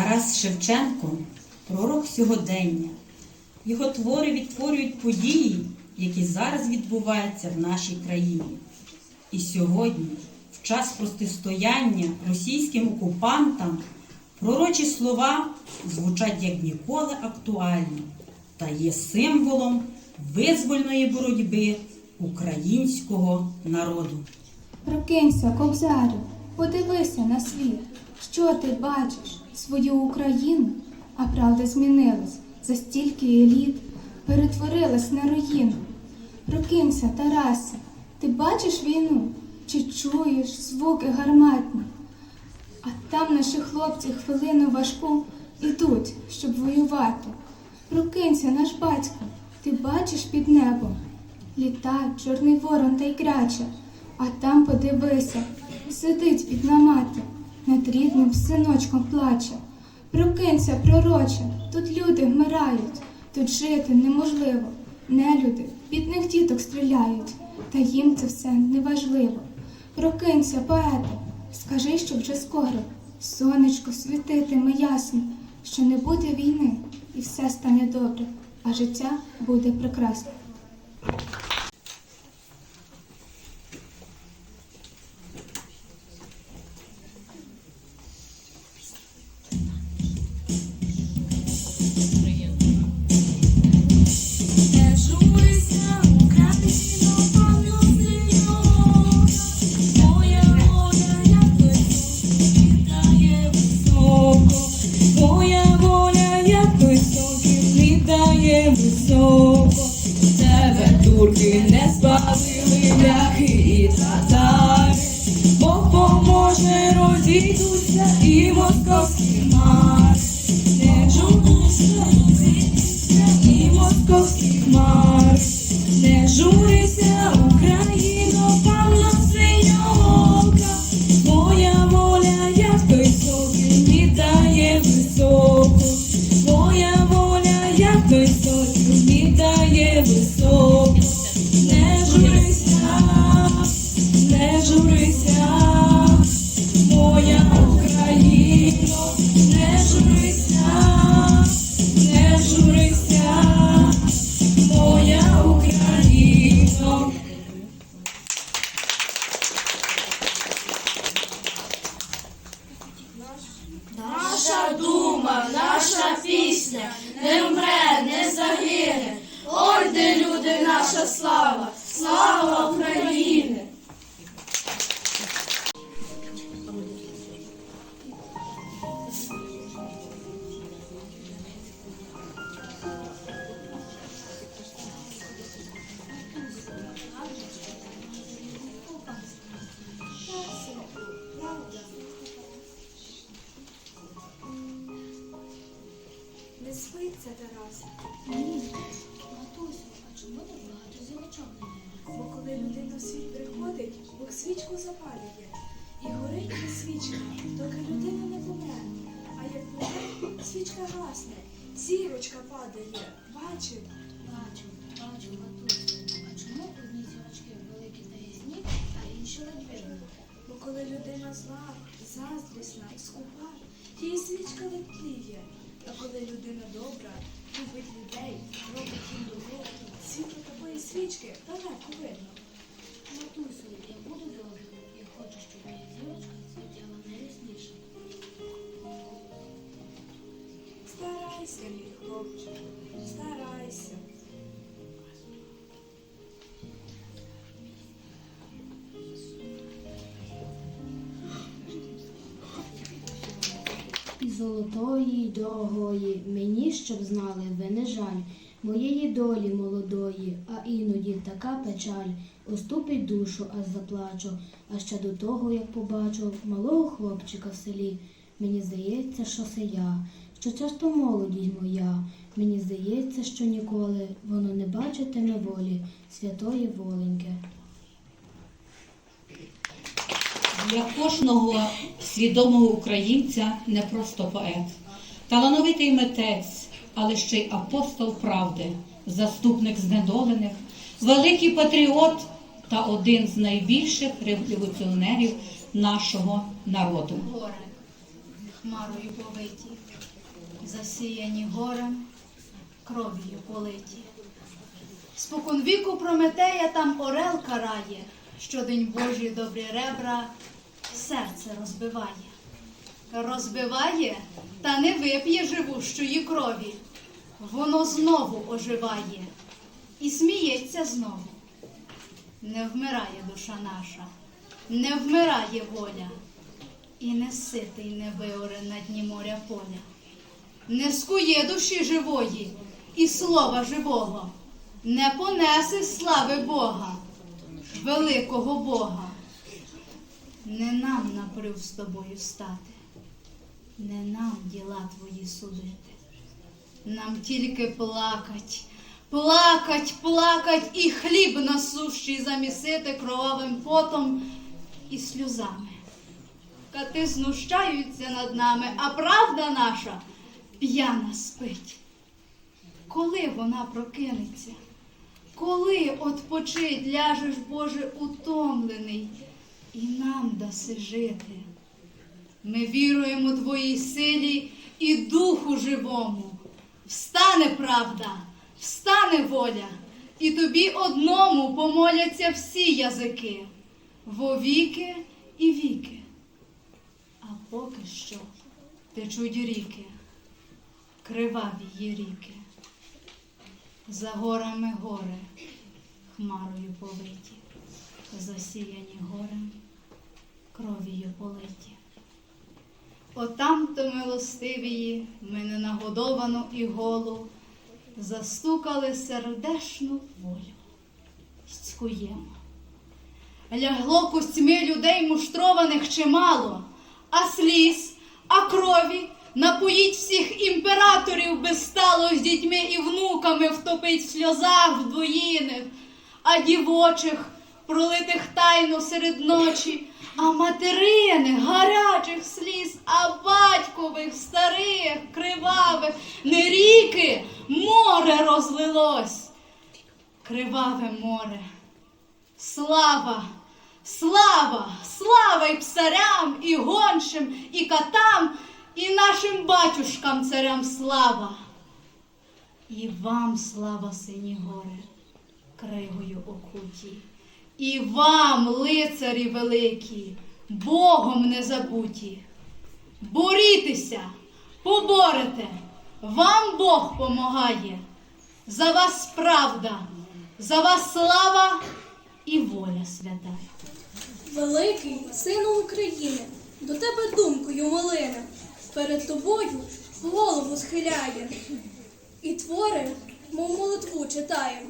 Тарас Шевченко пророк сьогодення. Його твори відтворюють події, які зараз відбуваються в нашій країні. І сьогодні, в час протистояння російським окупантам, пророчі слова звучать як ніколи актуальні та є символом визвольної боротьби українського народу. Прокинься, кобзарю, подивися на світ. Що ти бачиш? Свою Україну, а правда змінилась за стільки літ, перетворилась на руїну. Прокинься, Тарасе, ти бачиш війну? Чи чуєш звуки гарматні? А там наші хлопці хвилину важку ідуть, щоб воювати. Прокинься, наш батько, ти бачиш під небом. Літа, чорний ворон та й кряче, а там подивися, сидить під намати, над рідним синочком плаче. Прокинься, пророче, тут люди вмирають, тут жити неможливо. Нелюди, бідних діток стріляють, та їм це все неважливо. Прокинься, поете, скажи, що вже скоро сонечко світитиме ясно, що не буде війни, і все стане добре, а життя буде прекрасне. Тебе турки не Бачу, бачу, матусю. Чому одні зірочки великі та а інші ледь? Бо коли людина зла, заздрісна, скупа, її свічка ледь. А коли людина добра, любить людей, робить їм добро, світло такої свічки далеко видно. Матусю, я буду добрим. Я хочу, щоб моя зірочка Старайся, мій хлопче, старайся. І золотої, й дорогої, мені щоб знали, ви не жаль, моєї долі молодої, а іноді така печаль, оступить душу, аж заплачу, а ще до того, як побачу малого хлопчика в селі, мені здається, що це я, що часто молодість моя, мені здається, що ніколи воно не бачитиме волі святої воленьки. Для кожного свідомого українця не просто поет, талановитий митець, але ще й апостол правди, заступник знедолених, великий патріот та один з найбільших революціонерів нашого народу. хмарою повиті, засіяні горем, кров'ю политі. Спокон віку Прометея там орел карає, щодень Божі добрі ребра серце розбиває. Розбиває та не вип'є живущої крові. Воно знову оживає і сміється знову. Не вмирає душа наша, не вмирає воля, і не ситий не виоре на дні моря поля. Не скує душі живої і слова живого, не понесе слави Бога, великого Бога. Не нам наприв з тобою стати, не нам діла твої судити. Нам тільки плакать, плакать, плакать і хліб насущий замісити кровавим потом і сльозами. Кати знущаються над нами, а правда наша п'яна спить. Коли вона прокинеться? Коли отпочить ляжеш, Боже, утомлений, і нам даси жити? Ми віруємо Твоїй силі і духу живому. Встане правда, встане воля, і тобі одному помоляться всі язики, вовіки і віки. А поки що течуть ріки, криваві є ріки. За горами гори, хмарою повиті, засіяні горем, кров'ю политі. Отам то милостивії ми ненагодовану і голу застукали сердешну волю. Цькуємо. Лягло кустьми людей муштрованих чимало, а сліз, а крові напоїть всіх імператорів безстало з дітьми і внуками втопить в сльозах вдвоїних, а дівочих пролитих тайно серед ночі, а материних гарячих сліз, а батькових старих, кривавих, не ріки, море розлилось, криваве море. Слава, слава, слава і псарям, і гоншим, і катам, і нашим батюшкам царям слава. І вам слава, сині гори, кригою окуті. І вам, лицарі великі, Богом не забуті. Борітеся, поборете, вам Бог помагає. За вас правда, за вас слава і воля свята. Великий сину України, до тебе думкою малина, перед тобою голову схиляє, і твори, мов молитву читає.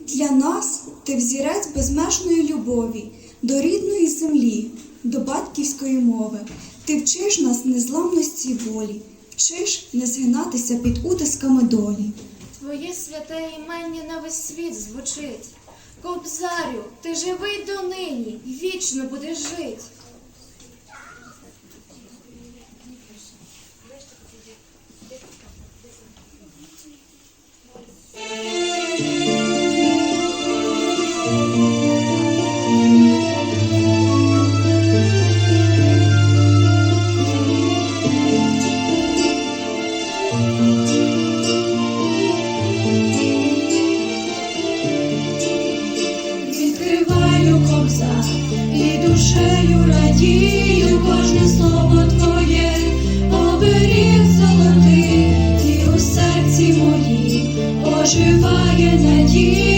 Для нас ти взірець безмежної любові, до рідної землі, до батьківської мови. Ти вчиш нас незламності волі, вчиш не згинатися під утисками долі. Твоє святе імення на весь світ звучить. Кобзарю, ти живий донині, вічно будеш жить. Душею радію кожне слово твоє, оберіг золотий, і у серці моїй оживає надія,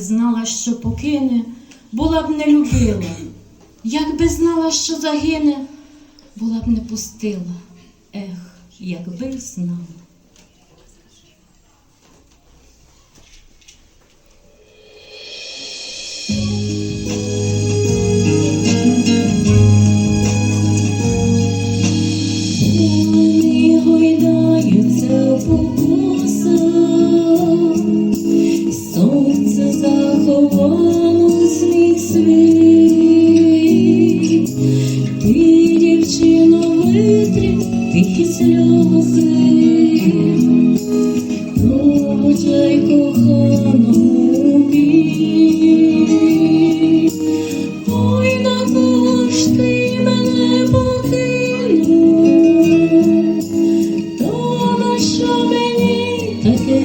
знала, що покине, була б не любила, якби знала, що загине, була б не пустила, ех, якби знала. You.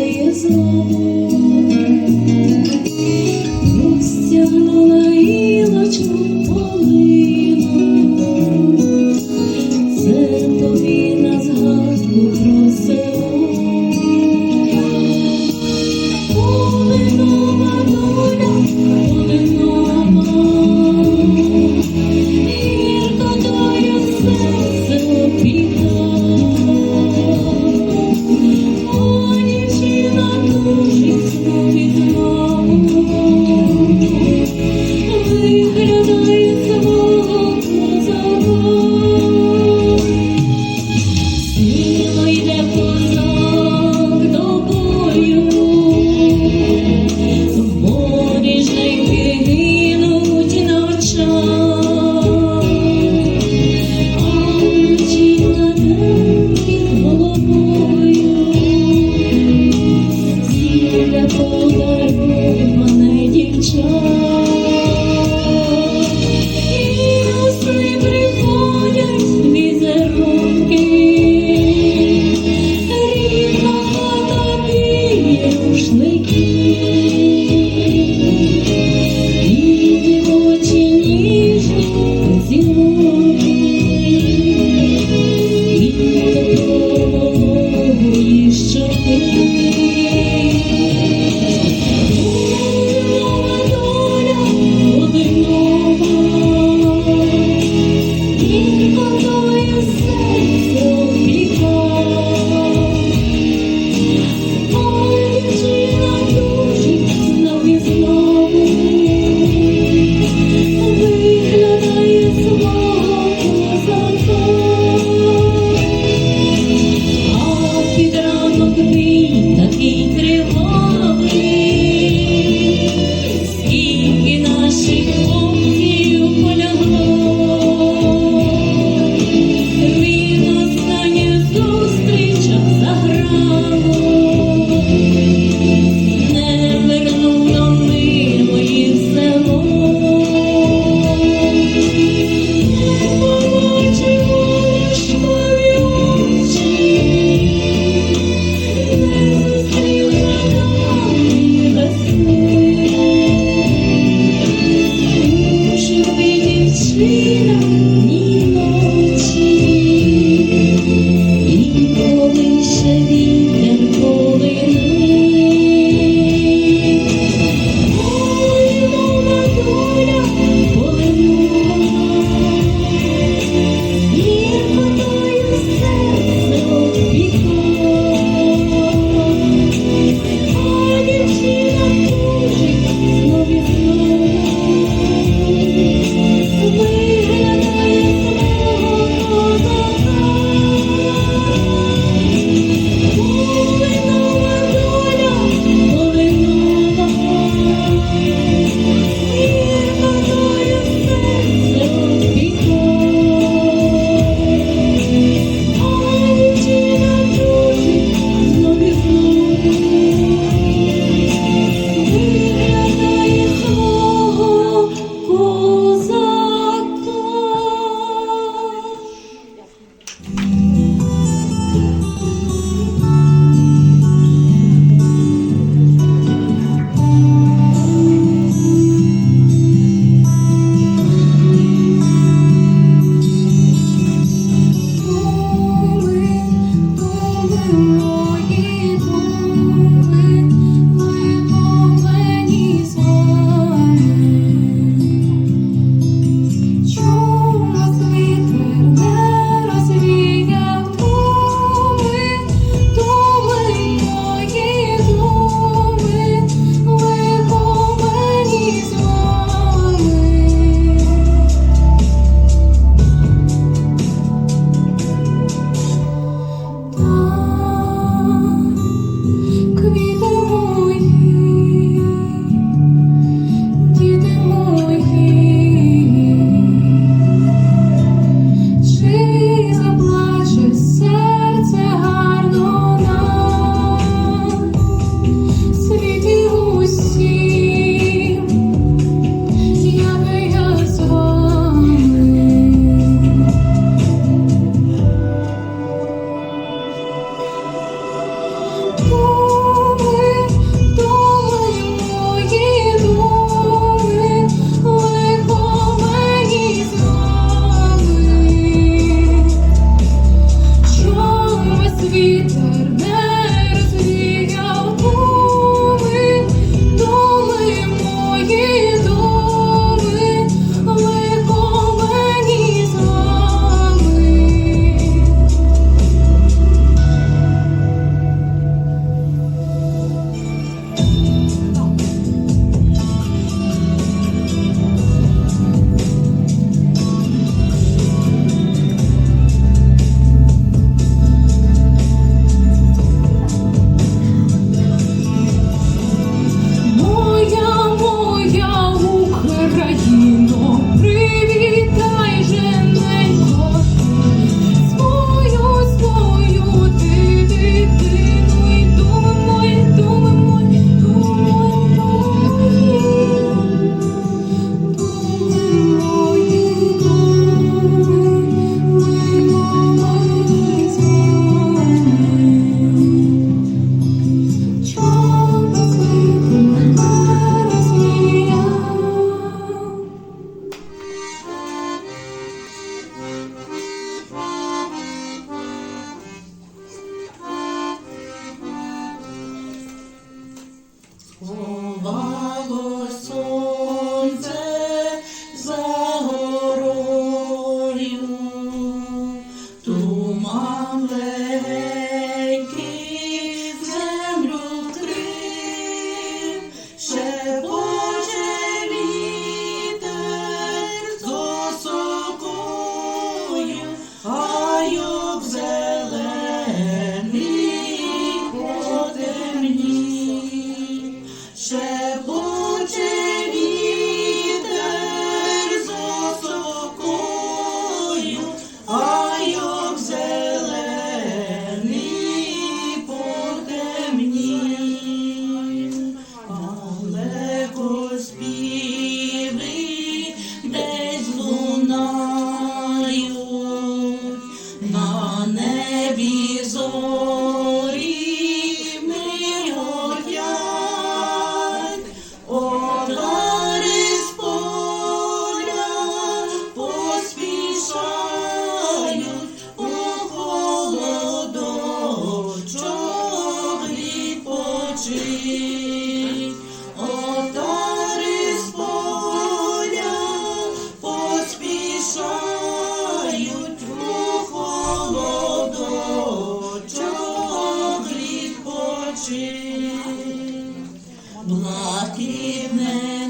Благи мен.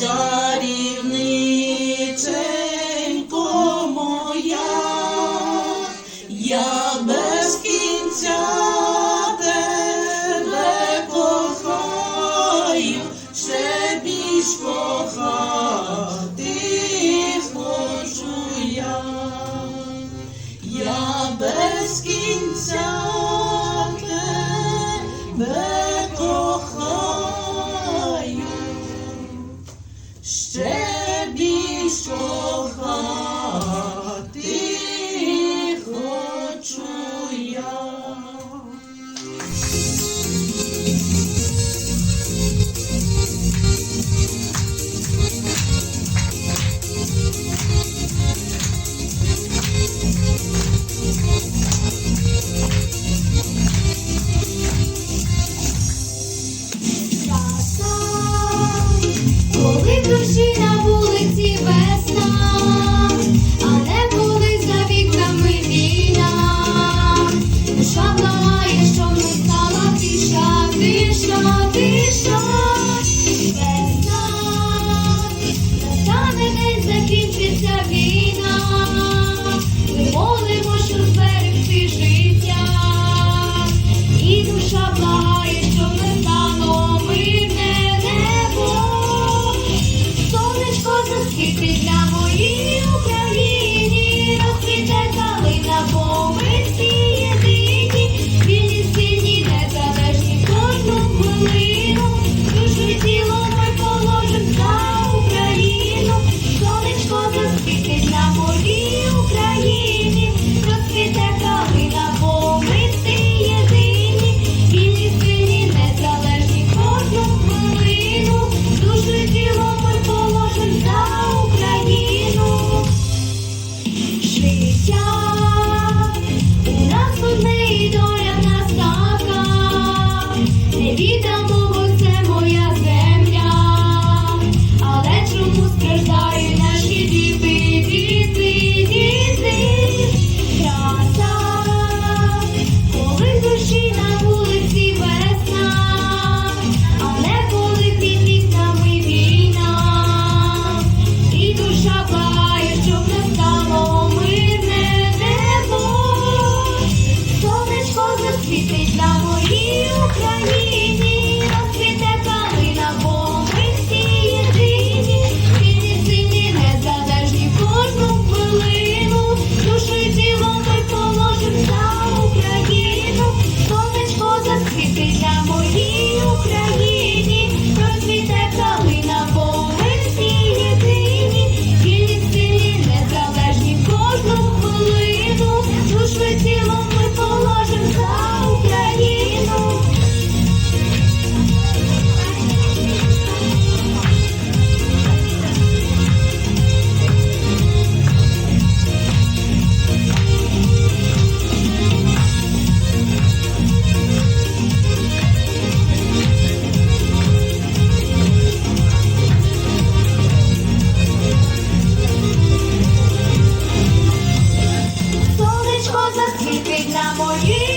time. світить на моїй.